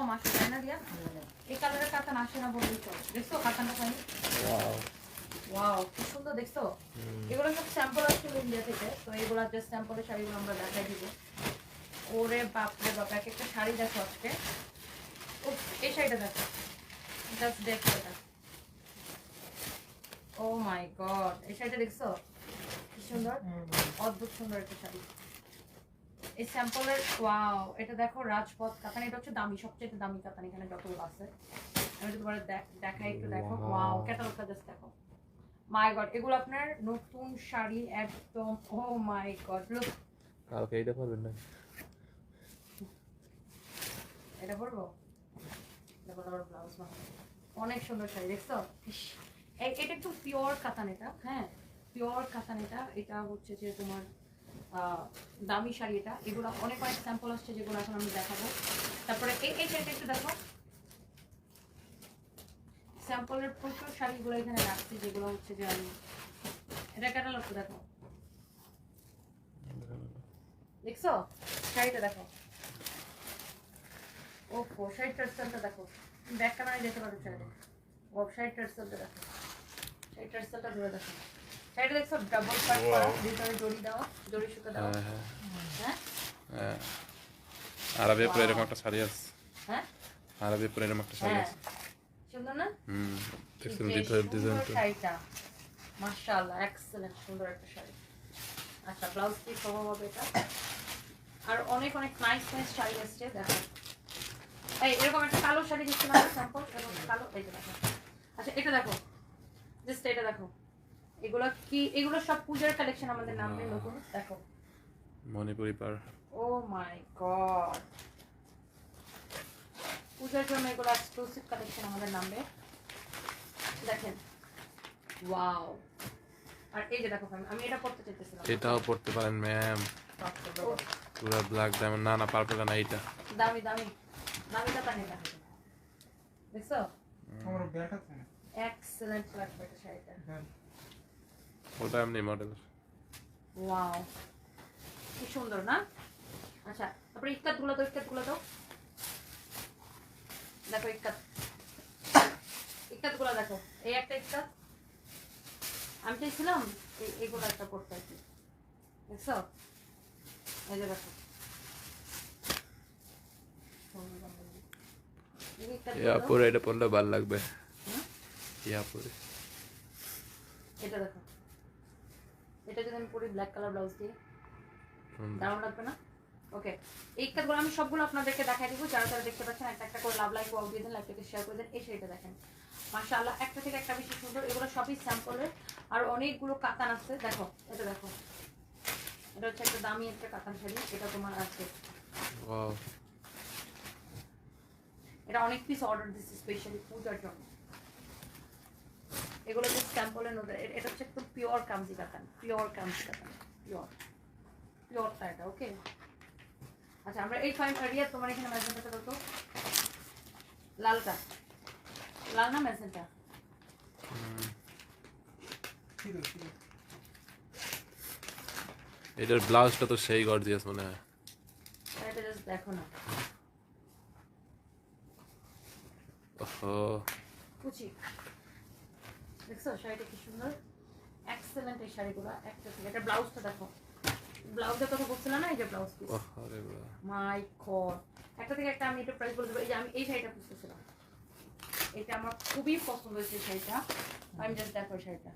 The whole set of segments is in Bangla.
কম আসে তাই না দিয়া? এই কালারের কাতান আসে না বললেই চলে। দেখছ কাতানটা পাই ওয়াও ওয়াও কি সুন্দর দেখছ? এগুলো সব স্যাম্পল আসছিল ইন্ডিয়া থেকে তো এগুলো জাস্ট স্যাম্পলের শাড়িগুলো আমরা দেখাই দিব। ওরে বাপ রে বাপ এক একটা শাড়ি দেখো আজকে। উফ, এই শাড়িটা দেখো। জাস্ট দেখো এটা। ও মাই গড এই শাড়িটা দেখছ? কি সুন্দর? অদ্ভুত সুন্দর একটা শাড়ি। এই স্যাম্পলের ওয়াও এটা দেখো রাজপথ কাতান এটা হচ্ছে দামি সবচেয়ে দামি কাতান এখানে যতগুলো আছে। আমি তোমার দেখাই একটু দেখো. ওয়াও ক্যাটালগটা জাস্ট দেখো। মাই গড এগুলো আপনার নতুন শাড়ি একদম ও মাই গড লুক কালকে এইটা পারবেন না? এটা পরবো? দেখো আবার ব্লাউজ অনেক সুন্দর শাড়ি দেখছ? এটা একটু পিওর কাতান এটা হ্যাঁ? পিওর কাতান এটা এটা হচ্ছে যে তোমার দামি শাড়ি এটা। এগুলো অনেক অনেক স্যাম্পল আসছে যেগুলো এখন আমি দেখাবো। তারপরে এই এই শাড়িটা একটু দেখো। স্যাম্পলের প্রচুর শাড়িগুলো এখানে রাখছি যেগুলো হচ্ছে যে আমি এটা ক্যাটালগ দেখো। দেখছ? শাড়িটা দেখো। ওপো শাড়িটার স্টাইলটা দেখো। ব্যাক ক্যামেরায় যেতে পারো চাইলে ও শাড়িটার স্টাইলটা দেখো। শাড়িটার স্টাইলটা ধরে দেখো। দেখছ ডাবল পার্ট করা ভিতরে দড়ি দেওয়া দড়ি সুতো দেওয়া। হ্যাঁ হ্যাঁ। হ্যাঁ? হ্যাঁ। পরে এরকম একটা শাড়ি আছে। হ্যাঁ? আরবি পরে এরকম একটা শাড়ি হ্যাঁ। আছে। সুন্দর না? হুম দেখছেন কি যে ভিতরের সুন্দর ডিজাইনটা শাড়িটা। মাশাআল্লাহ এক্সেলেন্ট সুন্দর একটা শাড়ি। আচ্ছা ব্লাউজ সহ হবে এটা? আর অনেক অনেক নাইস নাইস শাড়ি দেখো। এই এরকম একটা কালো শাড়ি দিচ্ছি না স্যাম্পল এরকম কালো এই দেখো। আচ্ছা এটা দেখো। জাস্ট এটা দেখো। এগুলো কি এগুলো সব পূজার কালেকশন আমাদের নামে. নতুন দেখো। মণিপুরি পার ও মাই গড। পূজার জন্য এগুলো এক্সক্লুসিভ কালেকশন আমাদের নামবে দেখেন। ওয়াও আর এই যে দেখো আমি এটা পড়তে চাইতেছিলাম। এটাও পড়তে পারেন ম্যাম পুরো ব্ল্যাক ডায়মন্ড না না পার্পল না এইটা। দামি দামি। দামি কথা নেই দেখছ? আমার ব্যাট এক্সেলেন্ট লাগবে এটা শাড়িটা। ব্যাট ওটা এমনি মডেল ওয়াও কি সুন্দর না? আচ্ছা তারপরে ইক্কাতগুলো তো ইক্কাতগুলো তো দেখো ইক্কাত ইক্কাতগুলো দেখো এই একটা ইক্কাত আমি চাইছিলাম এই- এইগুলো একটা করতে আর কি। দেখছ? এই যে দেখো। এই যে ইক্কাত ইয়া গুলো। পরে এটা পরলে ভালো লাগবে। হুম? এটা দেখো। এটা যদি আমি পরি ব্ল্যাক কালার ব্লাউজ দিয়ে। দারুণ লাগবে না? ওকে এই কাজগুলো আমি সবগুলো আপনাদেরকে দেখাই দিব। যারা যারা দেখতে পাচ্ছেন একটা একটা করে লাভ লাইক ওয়াও দিয়ে দেন লাইকটাকে শেয়ার করে দেন এই শাড়িটা দেখেন। মাশাআল্লাহ একটা থেকে একটা বেশি সুন্দর। এগুলো সবই স্যাম্পলের আর অনেকগুলো কাতান আছে। দেখো এটা দেখো। এটা হচ্ছে একটা দামি একটা কাতান শাড়ি। এটা তোমার আছে. এটা অনেক পিস অর্ডার দিচ্ছি স্পেশালি পূজার জন্য। এগুলো যে স্যাম্পলের নোট এটা হচ্ছে একদম পিওর কামজি কাতান পিওর কামজি কাতান পিওর পিওরটা এটা ওকে আচ্ছা আমরা এই ফাইন রিয়া তোমার এখানে ম্যাজেন্টাটা কত লালটা। লাল না আছে। এটার ব্লাউজটা তো সেই গর্জিয়াস মনে হয়। এটা জাস্ট দেখো না। ওহো। কুচি। দেখছ? শাড়িটা কি সুন্দর? এক্সেলেন্ট এই শাড়িগুলো। একটা থেকে এটা ব্লাউজটা দেখো। ব্লাউজের কথা বলছিলাম না এই যে ব্লাউজ পিস মাই গড একটা থেকে একটা আমি এটা প্রাইস বলে দেবো। এই যে আমি এই শাড়িটা খুঁজতেছিলাম। এটা আমার খুবই পছন্দ হয়েছে শাড়িটা। আমি জাস্ট দেখো শাড়িটা।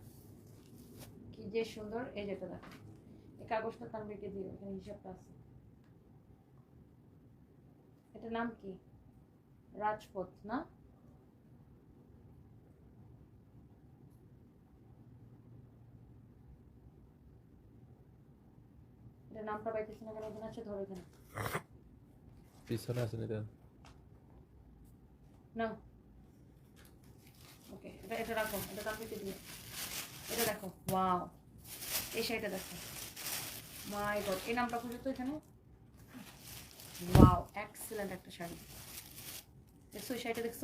কি যে সুন্দর। এই যেটা দেখো। এই কাগজটা তার রেখে দিও এখানে হিসাবটা আছে। এটার নাম কি? রাজপথ না? নামটা পাইতেছি না কেন এখানে আছে ধরো এখানে। পিছনে আছে এটা না ওকে এটা এটা রাখো এটা কাপড়ে দিয়ে। এটা দেখো ওয়াও। এই শাড়িটা দেখো। মাই গড এই নামটা খুঁজো তো এখানে। ওয়াও এক্সেলেন্ট একটা শাড়ি। দেখছ এই শাড়িটা দেখছ?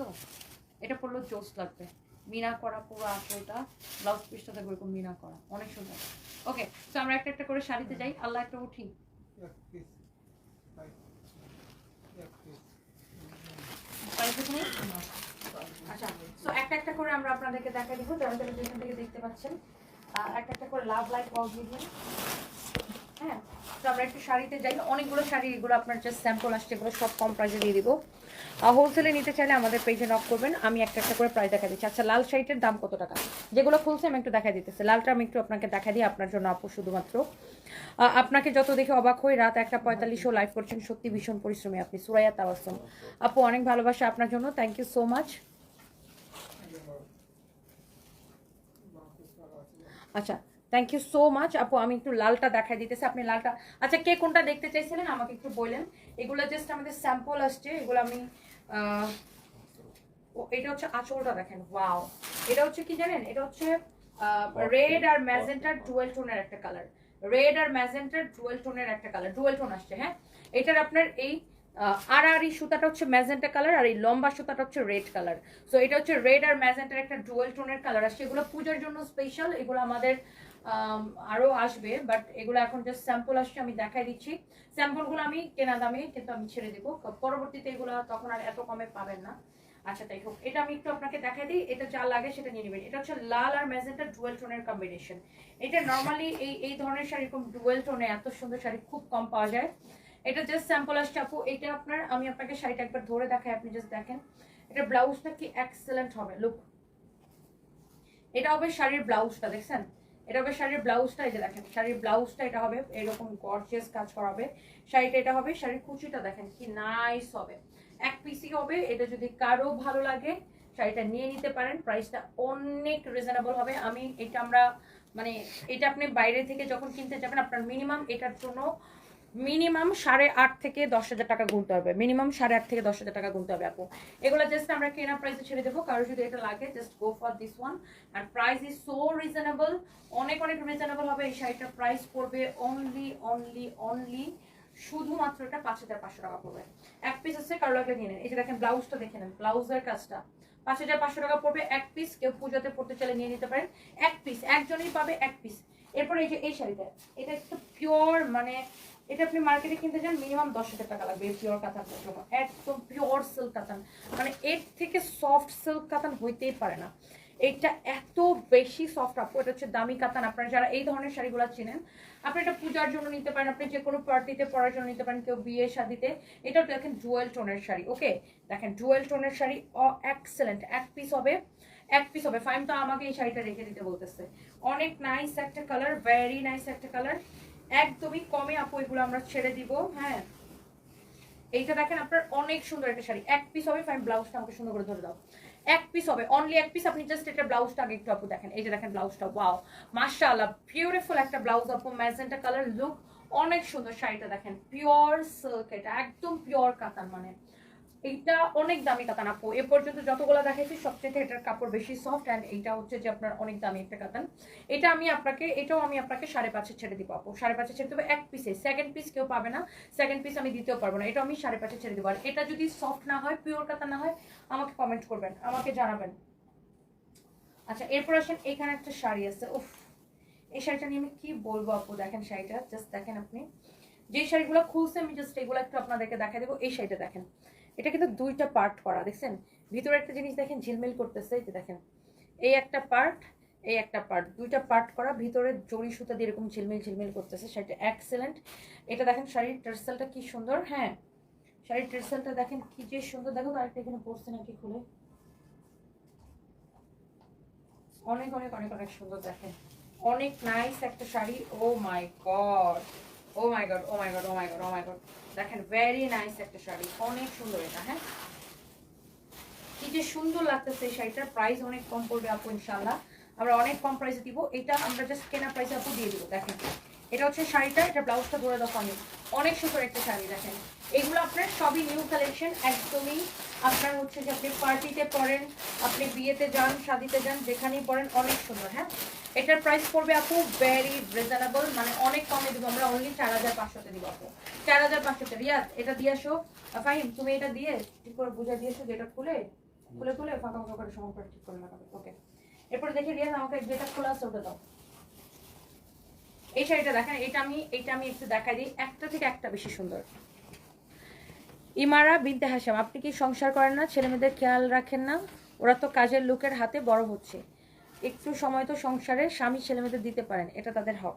এটা পরলেও জোস লাগবে। মিনা করা পুরো আসলটা ব্লাউজ পিসটা থাকবে এরকম মিনা করা, অনেক সুন্দর। ওকে তো আমরা একটা একটা করে শাড়িতে যাই। আল্লাহ একটা উঠি। আচ্ছা তো একটা একটা করে আমরা আপনাদেরকে দেখা দিব। যারা যারা যেখান থেকে দেখতে পাচ্ছেন একটা একটা করে লাভ দিয়ে দিন। হ্যাঁ? তো একটু শাড়িতে অনেকগুলো শাড়ি, এগুলো আপনার স্যাম্পল এগুলো সব কম দিয়ে হোলসেলে নিতে চাইলে আমাদের করবেন। আমি একটা একটা করে দেখা দিচ্ছি। আচ্ছা লাল শাড়িটার দাম কত টাকা? যেগুলো খুলছে আমি একটু লালটা আমি একটু আপনাকে দেখা দিই, আপনার জন্য আপু শুধুমাত্র। আপনাকে যত দেখে অবাক হয়ে রাত একটা পঁয়তাল্লিশও লাইভ করছেন। সত্যি ভীষণ পরিশ্রমী আপনি, সুরাইয়া তাওয়াসম। আপু, অনেক ভালোবাসা আপনার জন্য। থ্যাংক ইউ সো মাচ আচ্ছা থ্যাংক ইউ সো মাচ আপু আমি একটু লালটা দেখাই দিতেছি। আপনি লালটা আচ্ছা কে কোনটা দেখতে চাইছিলেন? আমাকে একটু বললেন এগুলো জাস্ট আমাদের স্যাম্পল আসছে। এগুলো আমি এটা হচ্ছে আঁচলটা দেখেন। ওয়াও এটা হচ্ছে কি জানেন? এটা হচ্ছে রেড আর ম্যাজেন্টার ডুয়েল টোনের একটা কালার রেড আর ম্যাজেন্টার ডুয়েল টোনের একটা কালার ডুয়েল টোন আসছে হ্যাঁ? এটার আপনার এই আর আর এই সুতাটা হচ্ছে ম্যাজেন্টা কালার আর এই লম্বা সুতাটা হচ্ছে রেড কালার সো এটা হচ্ছে রেড আর ম্যাজেন্টার একটা ডুয়েল টোনের কালার আসছে। এগুলো পুজোর জন্য স্পেশাল এগুলো আমাদের আম, আরও আসবে বাট এগুলো এখন জাস্ট স্যাম্পল আসছে আমি দেখাই দিচ্ছি। স্যাম্পলগুলো আমি কেনা দামে কিন্তু আমি ছেড়ে দেবো। পরবর্তীতে এগুলো তখন আর এত কমে পাবেন না। আচ্ছা তাই হোক এটা আমি একটু আপনাকে দেখাই দিই এটা যা লাগে সেটা নিয়ে নেবেন। এটা হচ্ছে লাল আর ম্যাজেন্টা ডুয়েল টোনের কম্বিনেশন এটা নর্মালি এই এই ধরনের শাড়ি এরকম ডুয়েল টোনে এত সুন্দর শাড়ি খুব কম পাওয়া যায়। এটা জাস্ট স্যাম্পল আসছে আপু এটা আপনার আমি আপনাকে শাড়িটা একবার ধরে দেখাই আপনি জাস্ট দেখেন। এটা ব্লাউজটা কি এক্সেলেন্ট হবে লুক এটা হবে শাড়ির ব্লাউজটা দেখছেন? এটা হবে শাড়ির ব্লাউজটা, এই যে দেখেন, শাড়ির ব্লাউজটা এটা হবে, এরকম গর্জেস কাজ করা হবে শাড়িটা এটা হবে, শাড়ির কুচিটা দেখেন কি নাইস হবে। এক পিসি হবে, এটা যদি কারও ভালো লাগে, শাড়িটা নিয়ে নিতে পারেন প্রাইসটা অনেক রিজনেবল হবে। আমি এটা আমরা মানে এটা আপনি বাইরে থেকে যখন কিনতে যাবেন, আপনার মিনিমাম এটার জন্য মিনিমাম সাড়ে আট থেকে দশ হাজার টাকা গুনতে হবে। মিনিমাম সাড়ে আট থেকে দশ হাজার টাকা গুনতে হবে আপু। এগুলো জাস্ট আমরা কেনা প্রাইসে ছেড়ে দেবো। কারও যদি এটা লাগে just go for this one R price is so reasonable অনেক অনেক রিজনেবল হবে এই শাড়িটার প্রাইস পড়বে অনলি অনলি অনলি শুধুমাত্র এটা পাঁচ হাজার পাঁচশো টাকা পড়বে। এক পিস আছে, কারও লাগলে নিয়ে নেন। এই যে দেখেন ব্লাউজটা দেখে নেন ব্লাউজের কাজটা। পাঁচ হাজার পাঁচশো টাকা পড়বে এক পিস কেউ পুজোতে পড়তে চাইলে নিয়ে নিতে পারেন। এক পিস একজনই পাবে এক পিস এরপর এই যে এই শাড়িটা, এটা একটু পিওর মানে এটা আপনি মার্কেটে কিনতে যান মিনিমাম দশ হাজার টাকা লাগবে পিওর জন্য একদম পিওর সিল্ক কাতান মানে এর থেকে সফট সিল্ক কাতান হইতেই পারে না। এটা এত বেশি সফট আপু এটা হচ্ছে দামি কাতান আপনারা যারা এই ধরনের শাড়িগুলো চিনেন, আপনি এটা পূজার জন্য নিতে পারেন, আপনি যে কোনো পার্টিতে পরার জন্য নিতে পারেন, কেউ বিয়ে শাদিতে, এটাও দেখেন ডুয়েল টোনের শাড়ি ওকে দেখেন ডুয়েল টোনের শাড়ি, অ এক্সেলেন্ট এক পিস হবে, এক পিস হবে। ফাইন তো আমাকে এই শাড়িটা রেখে দিতে বলতেছে। অনেক নাইস একটা কালার ভেরি নাইস একটা কালার একদমই কমে, আপু, এগুলো আমরা ছেড়ে দিব হ্যাঁ। এইটা দেখেন আপনার অনেক সুন্দর একটা শাড়ি। এক পিস হবে ফাইন ব্লাউজটা আমাকে সুন্দর করে ধরে দাও। এক পিস হবে অনলি এক পিস আপনি জাস্ট এটা ব্লাউজটা আগে একটু আপু দেখেন। এই যে দেখেন ব্লাউজটা ওয়াও মাশাআল্লাহ বিউটিফুল একটা ব্লাউজ আপু ম্যাজেন্টা কালার লুক অনেক সুন্দর শাড়িটা দেখেন। পিওর সিল্ক এটা একদম পিওর কাতান মানে। এইটা অনেক দামি কাতান আপু। এ পর্যন্ত যতগুলো দেখাইছি, সবচেয়ে এটার কাপড় বেশি সফট অ্যান্ড এইটা হচ্ছে যে আপনার অনেক দামি একটা কাতান। এটা আমি আপনাকে, এটাও আমি আপনাকে সাড়ে পাঁচে ছেড়ে দিব আপু। সাড়ে পাঁচে ছেড়ে দেবো এক পিসে সেকেন্ড পিস কেউ পাবে না সেকেন্ড পিস আমি দিতেও পারব না। এটা আমি সাড়ে পাঁচে ছেড়ে দেবো। আর এটা যদি সফট না হয় পিওর কাতান না হয়, আমাকে কমেন্ট করবেন, আমাকে জানাবেন। আচ্ছা এরপর আসেন, এখানে একটা শাড়ি আছে। উফ, এই শাড়িটা নিয়ে আমি কি বলব আপু? দেখেন শাড়িটা জাস্ট দেখেন আপনি। যে শাড়িগুলো খুলছে, আমি জাস্ট এগুলো একটু আপনাদেরকে দেখা দেবো। এই শাড়িটা দেখেন। এটা কিন্তু দুইটা পার্ট করা, দেখছেন? ভিতরে একটা জিনিস দেখেন, ঝিলমিল করতেছে, এই যে দেখেন। এই একটা পার্ট এই একটা পার্ট দুইটা পার্ট করা, ভিতরে জড়ি সুতা দিয়ে এরকম ঝিলমিল ঝিলমিল করতেছে, শাড়িটা এক্সেলেন্ট এটা দেখেন, শাড়ির টার্সেলটা কি সুন্দর হ্যাঁ? শাড়ির টার্সেলটা দেখেন, কি যে সুন্দর। দেখো আরেকটা এখানে পড়ছে নাকি খুলে। অনেক অনেক অনেক অনেক সুন্দর দেখেন। অনেক নাইস একটা sari oh my God oh my God oh my God oh my God oh my God দেখেন ভেরি নাইস একটা শাড়ি, অনেক সুন্দর এটা হ্যাঁ? কি যে সুন্দর লাগতেছে এই শাড়িটার প্রাইস অনেক কম পড়বে আপু ইনশাল্লাহ আমরা অনেক কম প্রাইসে দিব, এটা আমরা জাস্ট কেনা প্রাইসে আপু দিয়ে দিব, দেখেন। এটা হচ্ছে শাড়িটা, এটা ব্লাউজটা ধরে দাও অনেক অনেক সুন্দর একটা শাড়ি, দেখেন। এগুলো আপনার সবই নিউ কালেকশন একদমই আপনার হচ্ছে যে আপনি পার্টিতে পড়েন, আপনি বিয়েতে যান, শাদিতে যান, যেখানেই পড়েন, অনেক সুন্দর হ্যাঁ? এটার প্রাইস পড়বে আপু ভেরি রিজনেবল মানে অনেক কমে দিব আমরা অনলি চার হাজার পাঁচশোতে দিব আপু। চার হাজার পাঁচশোতে, রিয়াদ, এটা দিয়ে আসো। ফাহিম, তুমি এটা দিয়ে ঠিক করে বুঝে দিয়েছ যেটা খুলে খুলে খুলে ফাঁকা ফাঁকা করে করে ঠিক করে লাগাবে ওকে এরপরে দেখি রিয়াজ আমাকে যেটা খোলা আছে ওটা দাও। এই শাড়িটা দেখেন, এটা আমি এটা আমি একটু দেখাই দিই, একটা থেকে একটা বেশি সুন্দর। ইমারা বিনতে হাসাম আপনি কি সংসার করেন না? ছেলে মেয়েদের খেয়াল রাখেন না? ওরা তো কাজের লোকের হাতে বড় হচ্ছে। একটু সময় তো সংসারে স্বামী ছেলে মেয়েদের দিতে পারেন, এটা তাদের হক।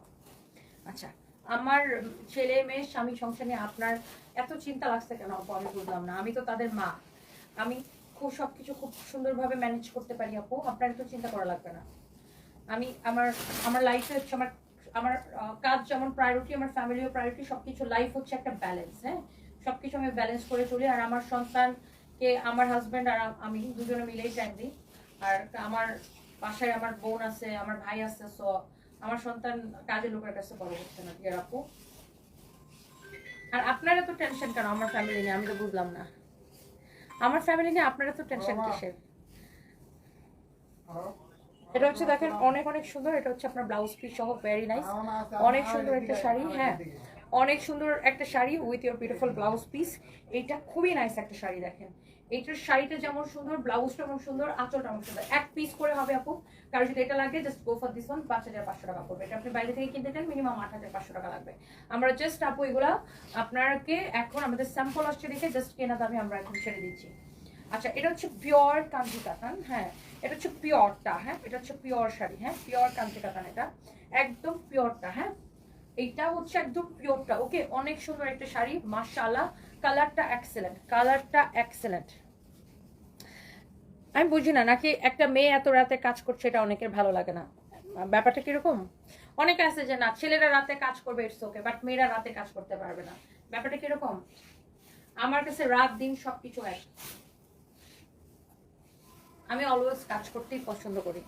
আচ্ছা আমার ছেলে মেয়ে স্বামী সংসার নিয়ে আপনার এত চিন্তা লাগছে কেন? আপু, আমি বুঝলাম না। আমি তো তাদের মা। আমি খুব সব কিছু খুব সুন্দরভাবে ম্যানেজ করতে পারি, আপু। আপনার এত চিন্তা করা লাগবে না। আমি আমার আমার লাইফে হচ্ছে আমার আমার কাজ যেমন প্রায়োরিটি আমার ফ্যামিলিও প্রায়োরিটি সব কিছু লাইফ হচ্ছে একটা ব্যালেন্স হ্যাঁ? সব কিছু আমি ব্যালেন্স করে চলি আর আমার সন্তানকে আমার হাজব্যান্ড আর আমি দুজনে মিলেই টাইম দিই। আর আমার বাসায় আমার বোন আছে আমার ভাই আছে সো আমার সন্তান কাজের লোকের কাছে বড় হচ্ছে না টিয়ার আপু। আর আপনার এত টেনশন কেন? আমার ফ্যামিলি নিয়ে আমি তো বুঝলাম না। আমার ফ্যামিলি নিয়ে আপনার তো টেনশন। কিসের? এটা হচ্ছে দেখেন অনেক অনেক সুন্দর এটা হচ্ছে আপনার ব্লাউজ পিস সহ ভেরি নাইস অনেক সুন্দর একটা শাড়ি হ্যাঁ। অনেক সুন্দর একটা sari with your beautiful blouse piece এইটা খুবই নাইস একটা শাড়ি দেখেন। এইটার শাড়িটা যেমন সুন্দর ব্লাউজটা যেমন সুন্দর, আঁচলটা যেমন সুন্দর। এক পিস করে হবে আপু। কারও যদি এটা লাগে just go for this one পাঁচ হাজার পাঁচশো টাকা পড়বে। এটা আপনি বাইরে থেকে কিনতে চান মিনিমাম আট হাজার পাঁচশো টাকা লাগবে। আমরা জাস্ট আপু এগুলা আপনাকে এখন আমাদের স্যাম্পল আসছে দেখে জাস্ট কেনা দামে আমরা এখন ছেড়ে দিচ্ছি। আচ্ছা এটা হচ্ছে পিওর কাঞ্জি কাতান হ্যাঁ। এটা হচ্ছে পিওরটা হ্যাঁ। এটা হচ্ছে পিওর শাড়ি হ্যাঁ। পিওর কাঞ্জি কাতান এটা। একদম পিওরটা হ্যাঁ। এইটা হচ্ছে একদম পিওরটা ওকে, অনেক সুন্দর একটা শাড়ি, মাশাআল্লাহ। কালারটা এক্সেলেন্ট কালারটা এক্সেলেন্ট আমি বুঝি না, নাকি একটা মেয়ে এত রাতে কাজ করছে, এটা অনেকের ভালো লাগে না। ব্যাপারটা কীরকম? অনেকে আছে যে, না, ছেলেরা রাতে কাজ করবে ইটস ওকে বাট মেয়েরা রাতে কাজ করতে পারবে না। ব্যাপারটা কীরকম? আমার কাছে রাত দিন সবকিছু এক। আমি অলওয়েজ কাজ করতেই পছন্দ করি।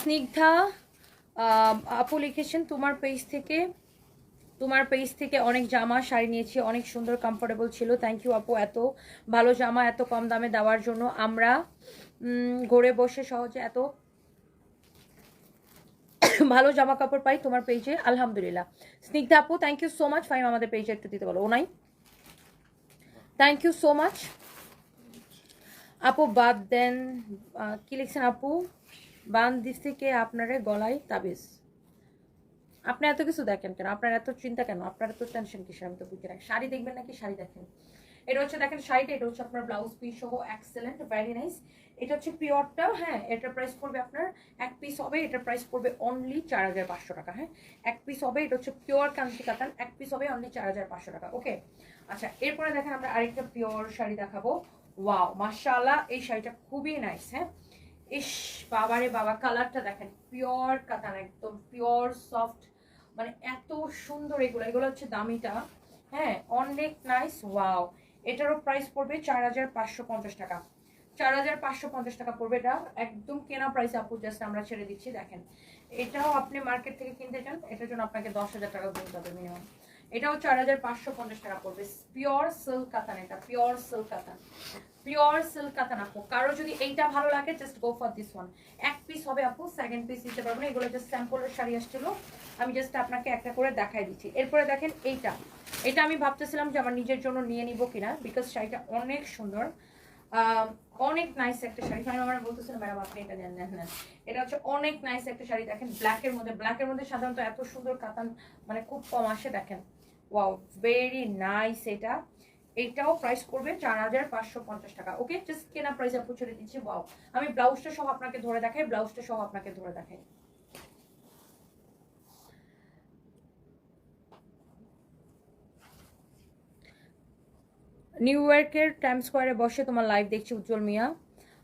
স্নিগ্ধা আপু লিখেছেন, তোমার পেজ থেকে, তোমার পেজ থেকে অনেক জামা শাড়ি নিয়েছি, অনেক সুন্দর কমফোর্টেবল ছিল। থ্যাংক ইউ আপু, এত ভালো জামা, এত কম দামে দেওয়ার জন্য। আমরা ঘরে বসে সহজে এত ভালো জামা কাপড় পাই তোমার পেজে আলহামদুলিল্লাহ। স্নিগ্ধা আপু thank you so much Faim আমাদের পেজে একটু দিতে বলো। ও নাই? থ্যাংক ইউ সো মাচ আপু, বাদ দেন কি লিখছেন আপু? বান দিস থেকে আপনারে গলায় তাবিজ। আপনি এত কিছু দেখেন কেন? আপনার এত চিন্তা কেন? আপনার এত টেনশন কিসের? আমি তো বুঝি না। শাড়ি দেখবেন নাকি? শাড়ি দেখেন। এটা হচ্ছে দেখেন শাড়িটা, এটা হচ্ছে আপনার ব্লাউজ পিস সহ এক্সেলেন্ট ভেরি নাইস এটা হচ্ছে পিওরটা হ্যাঁ এটার প্রাইস পড়বে আপনার এক পিস হবে, এটার প্রাইস পড়বে অনলি চার হাজার পাঁচশো টাকা হ্যাঁ। এক পিস হবে, এটা হচ্ছে পিওর কাঞ্চি কাতান এক পিস হবে অনলি চার হাজার পাঁচশো টাকা ওকে আচ্ছা এরপরে দেখেন আমরা আরেকটা পিওর শাড়ি দেখাবো। ওয়াও মাশাআল্লাহ, এই শাড়িটা খুবই নাইস হ্যাঁ। ইস, বাবারে বাবা কালারটা দেখেন পিওর কাতান একদম পিওর সফট মানে এত সুন্দর এগুলো এগুলো হচ্ছে দামিটা হ্যাঁ অনেক নাইস ওয়াও এটারও প্রাইস পড়বে চার হাজার পাঁচশো পঞ্চাশ টাকা, চার হাজার পাঁচশো পঞ্চাশ টাকা পড়বে এটা, একদম কেনা প্রাইস আপু জাস্ট আমরা ছেড়ে দিচ্ছি, দেখেন, এটাও আপনি মার্কেট থেকে কিনতে চান, এটার জন্য আপনাকে দশ হাজার টাকা গুনতে হবে মিনিমাম এটাও চার হাজার পাঁচশো পঞ্চাশ টাকা পড়বে। পিওর সিল্ক কাতান এটা pure silk katan pure silk katan আপু, কারও যদি এইটা ভালো লাগে just go for this one এক পিস হবে আপু সেকেন্ড পিস দিতে পারব না, এগুলো জাস্ট স্যাম্পলের শাড়ি আসছিল। আমি জাস্ট আপনাকে একটা করে দেখাই দিচ্ছি। এরপরে দেখেন এইটা। এটা আমি ভাবতেছিলাম যে আমার নিজের জন্য নিয়ে নিব কিনা বিকজ শাড়িটা অনেক সুন্দর। অনেক নাইস একটা শাড়ি। আমি আমার বলতেছিলাম, ম্যাডাম, আপনি এটা নেন নেন নেন। এটা হচ্ছে অনেক নাইস একটা শাড়ি। দেখেন ব্ল্যাকের মধ্যে ব্ল্যাকের মধ্যে সাধারণত এত সুন্দর কাতান মানে খুব কম আসে, দেখেন। ওয়াও ভেরি নাইস এটা। এইটাও প্রাইস করবে চার হাজার পাঁচশো পঞ্চাশ টাকা। ওকে জাস্ট কেনা প্রাইস আপু ছেড়ে দিচ্ছি ওয়াও আমি ব্লাউজটা সহ আপনাকে ধরে দেখাই, ব্লাউজটা সহ আপনাকে ধরে দেখাই। নিউ ইয়র্কের টাইম স্কোয়ারে বসে তোমার লাইভ দেখছি Ujjal Mia.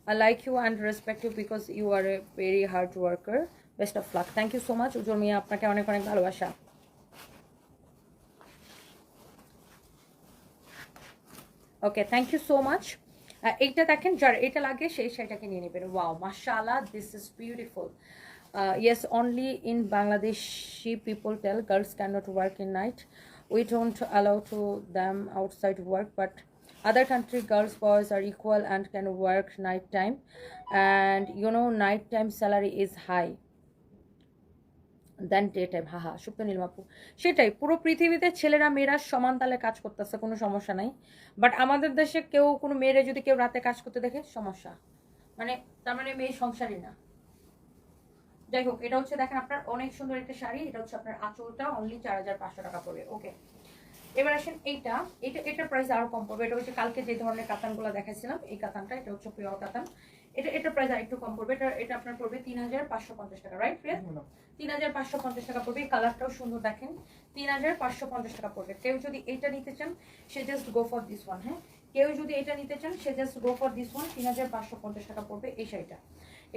I like you and respect you because you are a very hard worker best of luck thank you so much Ujjal Mia, আপনাকে অনেক অনেক ভালোবাসা। Okay thank you so much এইটা দেখেন, যার এটা লাগে সেই সেটাকে নিয়ে নেবেন। ওয়াও মার্শাল্লাহ this is beautiful yes only in Bangladeshi people tell girls can not work in night we don't allow to them outside work but other country girls boys are equal and can work night time and you know night time salary is high than day time হা হা, সুপ্ত নীলমাপু সেটাই, পুরো পৃথিবীতে ছেলেরা, মেয়েরা সমান তালে কাজ করতেছে, কোনো সমস্যা নাই। বাট আমাদের দেশে কেউ, কোনো মেয়েরা যদি কেউ রাতে কাজ করতে দেখে, সমস্যা। মানে তার মানে মেয়ে সংসারই না। যাই হোক, এটা হচ্ছে দেখেন আপনার অনেক সুন্দর একটা শাড়ি, এটা হচ্ছে আপনার আঁচলটা অনলি চার হাজার পাঁচশো টাকা পড়বে ওকে এবার আসেন এইটা, এটা, এটার প্রাইস আরও কম পড়বে, এটা হচ্ছে কালকে যে ধরনের কাতানগুলো দেখাইছিলাম, এই কাতানটা, এটা হচ্ছে পিওর কাতান। এটা এটার প্রাইস আর একটু কম পড়বে। এটা এটা আপনার পড়বে তিন হাজার পাঁচশো পঞ্চাশ টাকা রাইট প্রিয়া? তিন হাজার পাঁচশো পঞ্চাশ টাকা পড়বে। কালারটাও সুন্দর দেখেন। তিন হাজার পাঁচশো পঞ্চাশ টাকা পড়বে। কেউ যদি এটা নিতে চান সে just go for this one হ্যাঁ? কেউ যদি এটা নিতে চান সে just go for this one তিন হাজার পাঁচশো পঞ্চাশ টাকা পড়বে এই শাড়িটা।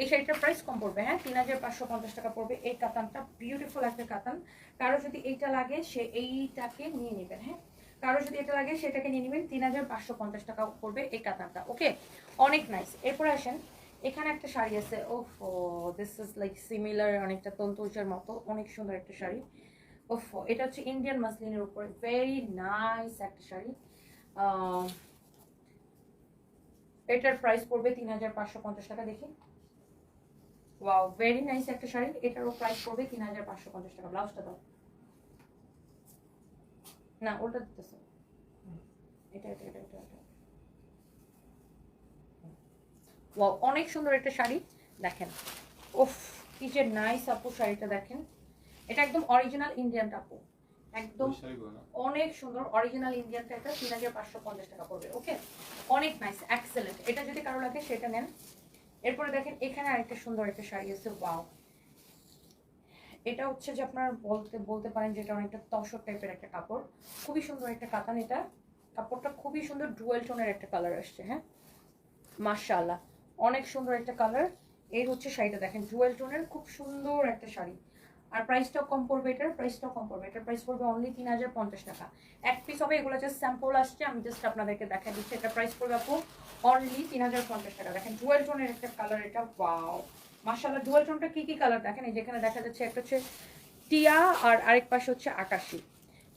এই শাড়িটার প্রাইস কম পড়বে হ্যাঁ? তিন হাজার পাঁচশো পঞ্চাশ টাকা পড়বে। এই কাতানটা বিউটিফুল একটা কাতান। কারও যদি এইটা লাগে সে এইটাকে নিয়ে নেবেন হ্যাঁ? কারও যদি এটা লাগে সেটাকে নিয়ে নেবেন। তিন হাজার পাঁচশো পঞ্চাশ টাকা পড়বে এই কাতানটা ওকে অনেক নাইস এরপরে আসেন এখানে একটা শাড়ি আছে ওফ দিস ইজ লাইক সিমিলার অনেকটা তন্তুজের মতো অনেক সুন্দর একটা শাড়ি। ওফ এটা হচ্ছে ইন্ডিয়ান মাসলিনের উপরে ভেরি নাইস একটা শাড়ি। এটার প্রাইস পড়বে তিন হাজার পাঁচশো পঞ্চাশ টাকা দেখি। ওয়াও ভেরি নাইস একটা শাড়ি এটারও প্রাইস পড়বে তিন হাজার পাঁচশো পঞ্চাশ টাকা ব্লাউজটা দাও। না ওটা দিতেছে। এটা এটা এটা এটা এটা ওয়াও অনেক সুন্দর একটা শাড়ি। দেখেন। ওফ কি যে নাইস আপু শাড়িটা দেখেন। এটা একদম অরিজিনাল ইন্ডিয়ান আপু একদম অনেক সুন্দর অরিজিনাল ইন্ডিয়ানটা এটা তিন হাজার পাঁচশো পঞ্চাশ টাকা পড়বে ওকে অনেক নাইস এক্সেলেন্ট এটা যদি কারও লাগে সেটা নেন। এরপরে দেখেন এখানে আরেকটা সুন্দর একটা শাড়ি আছে ওয়াও এটা হচ্ছে যে আপনার বলতে বলতে পারেন যে এটা অনেকটা তসর টাইপের একটা কাপড়। খুবই সুন্দর একটা কাতান এটা। কাপড়টা খুবই সুন্দর ডুয়েল টোনের একটা কালার আসছে হ্যাঁ? মাশাআল্লাহ। অনেক সুন্দর একটা কালার এই হচ্ছে শাড়িটা দেখেন জুয়েল টোনের খুব সুন্দর একটা শাড়ি। আর প্রাইসটাও কম পড়বে এটার প্রাইসটাও কম পড়বে। এটার প্রাইস পড়বে অনলি তিন হাজার পঞ্চাশ টাকা। এক পিস হবে, এগুলো জাস্ট স্যাম্পল আসছে, আমি জাস্ট আপনাদেরকে দেখা দিচ্ছি। এটা প্রাইস পড়বে আপু অনলি তিন হাজার পঞ্চাশ টাকা। দেখেন জুয়েল টোনের একটা কালার এটা ওয়াও মাশাআল্লাহ জুয়েল টোনটা কি কি কালার দেখেন, এই যেখানে দেখা যাচ্ছে, একটা হচ্ছে টিয়া আর আরেক পাশে হচ্ছে আকাশি।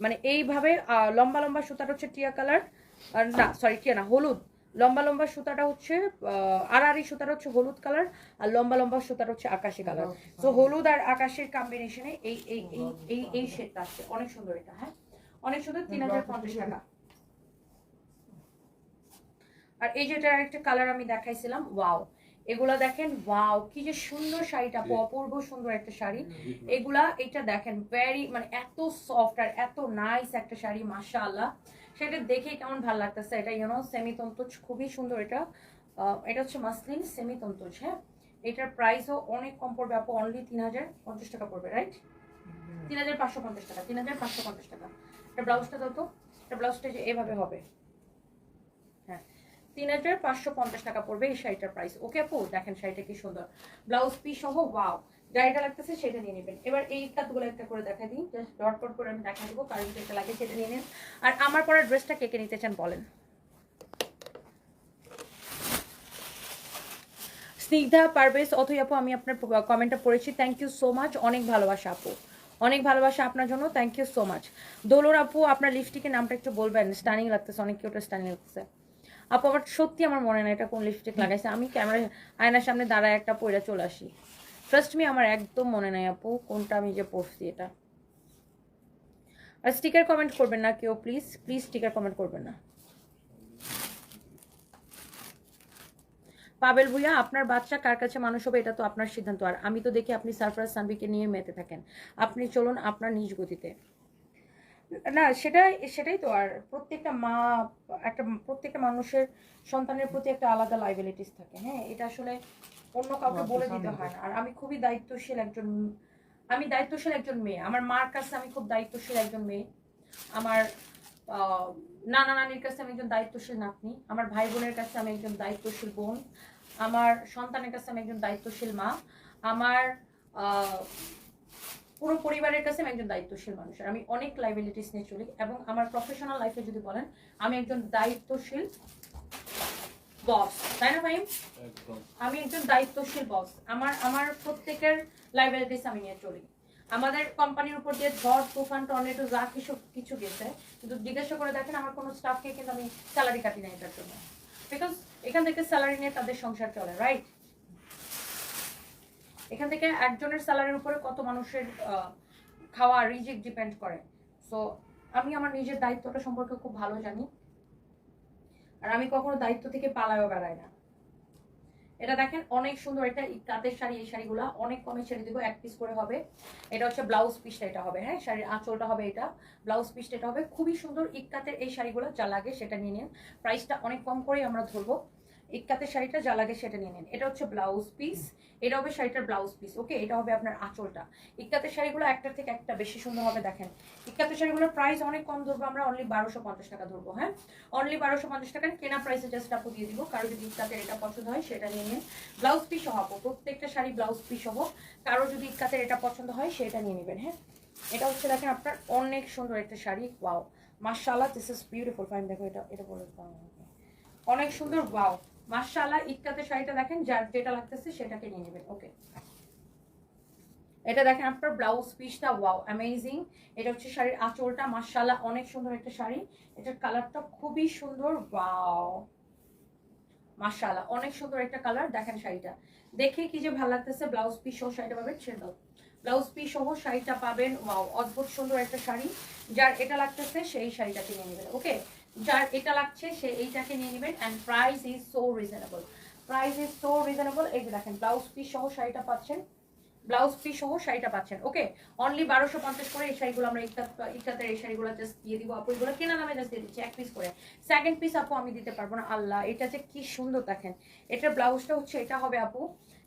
মানে এইভাবে লম্বা লম্বা সুতাটা হচ্ছে টিয়া কালার আর না সরি টিয়া না, হলুদ। লম্বা লম্বা সুতাটা হচ্ছে আর আর সুতাটা হচ্ছে হলুদ কালার আর লম্বা লম্বা সুতাটা হচ্ছে আকাশি কালার তো হলুদ আর আকাশের কম্বিনেশনে এই এই এই এই এই শেডটা আসছে অনেক সুন্দর এটা হ্যাঁ? অনেক সুন্দর তিন হাজার পঞ্চাশ টাকা। আর এই যেটা একটা কালার আমি দেখাইছিলাম ওয়াও এগুলা দেখেন ওয়াও কি যে সুন্দর শাড়িটা অপূর্ব সুন্দর একটা শাড়ি। এগুলা এটা দেখেন ভেরি মানে এত সফট আর এত নাইস একটা শাড়ি মাশাআল্লাহ। সেটা দেখে কেমন ভালো লাগতেছে? এটা ইউনো সেমি তন্তুজ খুবই সুন্দর এটা। এটা হচ্ছে মাসলিন সেমি তন্তুজ হ্যাঁ? এটার প্রাইসও অনেক কম পড়বে আপু অনলি তিন হাজার পঞ্চাশ টাকা পড়বে রাইট তিন হাজার পাঁচশো পঞ্চাশ টাকা তিন হাজার পাঁচশো পঞ্চাশ টাকা। এটা ব্লাউজটা দাও তো। এটা ব্লাউজটা যে এভাবে হবে। হ্যাঁ তিন হাজার পাঁচশো পঞ্চাশ টাকা পড়বে এই শাড়িটার প্রাইস ওকে আপু দেখেন শাড়িটা কি সুন্দর। ব্লাউজ পিস সহ ওয়াও গাড়িটা লাগতেছে সেটা নিয়ে নেবেন। এবার এই কাতগুলো একটা করে দেখা দিই। জাস্ট ডট ডট করে আমি দেখা দিব কারণ যেটা লাগে সেটা নিয়ে নেন। আর আমার পরের ড্রেসটা কে কে নিতে চান বলেন। স্নিগ্ধা পারভেজ অথই আপু আমি আপনার কমেন্টটা পড়েছি। থ্যাংক ইউ সো মাচ অনেক ভালোবাসা আপু। অনেক ভালোবাসা আপনার জন্য। থ্যাংক ইউ সো মাচ দোলর আপু আপনার লিপস্টিকের নামটা একটু বলবেন। স্টানিং লাগতেছে অনেক কিউটা স্টানিং লাগতেছে। আপু আমার সত্যি আমার মনে নেই এটা কোন লিপস্টিক লাগাইছে। আমি ক্যামেরা আয়নার সামনে দাঁড়ায় একটা পয়রা চলে আসি। ট্রাস্ট মি আমার একদম মনে নাই আপু, কোনটা আমি যে পড়ছি এটা। আর স্টিকার কমেন্ট করবেন না কেউ প্লিজ প্লিজ স্টিকার কমেন্ট করবেন না। পাবেল ভুইয়া, আপনার বাচ্চা কার কাছে মানুষ হবে এটা তো আপনার সিদ্ধান্ত। আর আমি তো দেখি আপনি সারফরাজ সানভিকে নিয়ে মেতে থাকেন। আপনি চলুন আপনার নিজ গতিতে। না, সেটাই সেটাই তো। আর প্রত্যেকটা মা, একটা, প্রত্যেকটা মানুষের সন্তানের প্রতি একটা আলাদা লাইবিলিটিস থাকে। হ্যাঁ এটা আসলে অন্য কাউকে বলে দিতে হয়। না আর আমি খুবই দায়িত্বশীল একজন আমি দায়িত্বশীল একজন মেয়ে। আমার মার কাছে আমি খুব দায়িত্বশীল একজন মেয়ে। আমার নানা নানির কাছে আমি একজন দায়িত্বশীল নাতনি। আমার ভাই বোনের কাছে আমি একজন দায়িত্বশীল বোন। আমার সন্তানের কাছে আমি একজন দায়িত্বশীল মা। আমার পুরো পরিবারের কাছে আমি একজন দায়িত্বশীল মানুষ। আর আমি অনেক লাইবিলিটিস নিয়ে চলি এবং আমার প্রফেশনাল লাইফে যদি বলেন আমি একজন দায়িত্বশীল বস তাই না ভাই আমি একজন দায়িত্বশীল বস আমার আমার প্রত্যেকের লাইবিলিটিস আমি নিয়ে চলি। আমাদের কোম্পানির উপর দিয়ে ঝড় তুফান টর্নেডো যা কিছু কিছু গেছে কিন্তু জিজ্ঞাসা করে দেখেন আমার কোনো স্টাফকে কিন্তু আমি স্যালারি কাটি না এটার জন্য। বিকজ এখান থেকে স্যালারি নিয়ে তাদের সংসার চলে রাইট এখান থেকে একজনের স্যালারির উপরে কত মানুষের খাওয়া রিজিক ডিপেন্ড করে। সো আমি আমার নিজের দায়িত্বটা সম্পর্কে খুব ভালো জানি। আর আমি কখনো দায়িত্ব থেকে পালায়ও বেড়াই না। এটা দেখেন, অনেক সুন্দর এটা কাতের শাড়ি, এই শাড়িগুলো। অনেক কমে ছেড়ে দিব, এক পিস করে হবে। এটা হচ্ছে ব্লাউজ পিসটা এটা হবে। হ্যাঁ শাড়ির আঁচলটা হবে এটা। ব্লাউজ পিসটা এটা হবে। খুবই সুন্দর ইকাতের এই শাড়িগুলো, যা লাগে সেটা নিয়ে নিন। প্রাইসটা অনেক কম করেই আমরা ধরবো। ইক্কাতের শাড়িটা যা লাগে সেটা নিয়ে নিন। এটা হচ্ছে ব্লাউজ পিস এটা হবে শাড়িটার ব্লাউজ পিস ওকে এটা হবে আপনার আঁচলটা। ইক্কাতের শাড়িগুলো একটার থেকে একটা বেশি সুন্দর হবে, দেখেন। ইক্কাতের শাড়িগুলোর প্রাইস অনেক কম ধরবো আমরা অনলি বারোশো পঞ্চাশ টাকা ধরবো হ্যাঁ? অনলি বারোশো পঞ্চাশ টাকার কেনা প্রাইসে জাস্ট আপু দিয়ে দিব, কারও যদি ইক্কাতের এটা পছন্দ হয় সেটা নিয়ে নিন। ব্লাউজ পিস সহ প্রত্যেকটা শাড়ি ব্লাউজ পিস সহ, কারও যদি ইক্কাতের এটা পছন্দ হয় সেটা নিয়ে নেবেন হ্যাঁ? এটা হচ্ছে দেখেন আপনার অনেক সুন্দর একটা শাড়ি ওয়াও মার্শাল্লাহ দিস ইজ বিউটিফুল ফাইন দেখো এটা এটা বলে অনেক সুন্দর ওয়াও মার্শাল্লাহ ইক্কাতের শাড়িটা দেখেন, যার যেটা লাগতেছে সেটাকে নিয়ে নেবেন ওকে এটা দেখেন, আপনার ব্লাউজ পিসটা ওয়াও অ্যামেজিং এটা হচ্ছে শাড়ির আঁচলটা মার্শাল্লাহ অনেক সুন্দর একটা শাড়ি। এটার কালারটা খুবই সুন্দর ওয়াও মার্শাল্লাহ অনেক সুন্দর একটা কালার দেখেন শাড়িটা। দেখে কি যে ভালো লাগতেছে ব্লাউজ পিস সহ শাড়িটা পাবেন দাও। ব্লাউজ পিস সহ শাড়িটা পাবেন ওয়াও অদ্ভুত সুন্দর একটা শাড়ি। যার এটা লাগতেছে, সেই শাড়িটাকে নিয়ে নেবেন ওকে যার এটা লাগছে, সে এইটাকে নিয়ে নেবেন and price is so reasonable price is so reasonable এই যে দেখেন ব্লাউজ পিস সহ শাড়িটা পাচ্ছেন ব্লাউজ পিস সহ শাড়িটা পাচ্ছেন ওকে অনলি বারোশো পঞ্চাশ করে এই শাড়িগুলো আমরা ইত্যাদের এই শাড়িগুলো জাস্ট দিয়ে দিব, আপু, এগুলো কেনা দামে জাস্ট দিয়ে দিচ্ছি, এক পিস করে। সেকেন্ড পিস আপু, আমি দিতে পারব না, আল্লাহ, এটা যে কি সুন্দর দেখেন, এটার ব্লাউজটা হচ্ছে, এটা হবে, আপু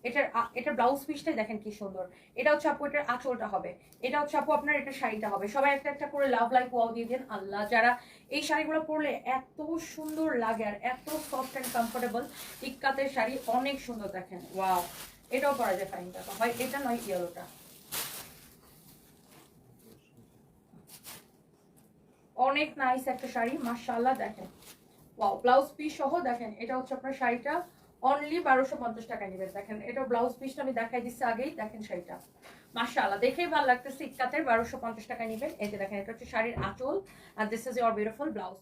এটার এটা ব্লাউজ পিসটাই দেখেন কি সুন্দর। এটা হচ্ছে আপু, এটার আঁচলটা হবে। এটা হচ্ছে আপু, আপনার এটা শাড়িটা হবে। সবাই একটা একটা করে লাভ লাইক ওয়াও দিয়ে দেন। আল্লাহ, যারা এই শাড়িগুলো পরলে এত সুন্দর লাগে আর এত সফট অ্যান্ড কমফোর্টেবল ইক্কাতের শাড়ি অনেক সুন্দর দেখেন। ওয়াও এটাও পরা যায় ফাইন টাকা। হয়, এটা নয় ইয়েলোটা অনেক নাইস একটা শাড়ি, মাশাআল্লাহ, দেখেন। ওয়াও ব্লাউজ পিস সহ দেখেন, এটা হচ্ছে আপনার শাড়িটা। অনলি বারোশো পঞ্চাশ টাকা নেবেন। দেখেন এটা ব্লাউজ পিসটা আমি দেখাই দিচ্ছি আগেই। দেখেন শাড়িটা। মাশাআল্লাহ, দেখেই ভালো লাগতেছে। ইকাতের বারোশো পঞ্চাশ টাকা নেবেন। এই যে দেখেন, এটা হচ্ছে শাড়ির আঁচল। আর this is your beautiful blouse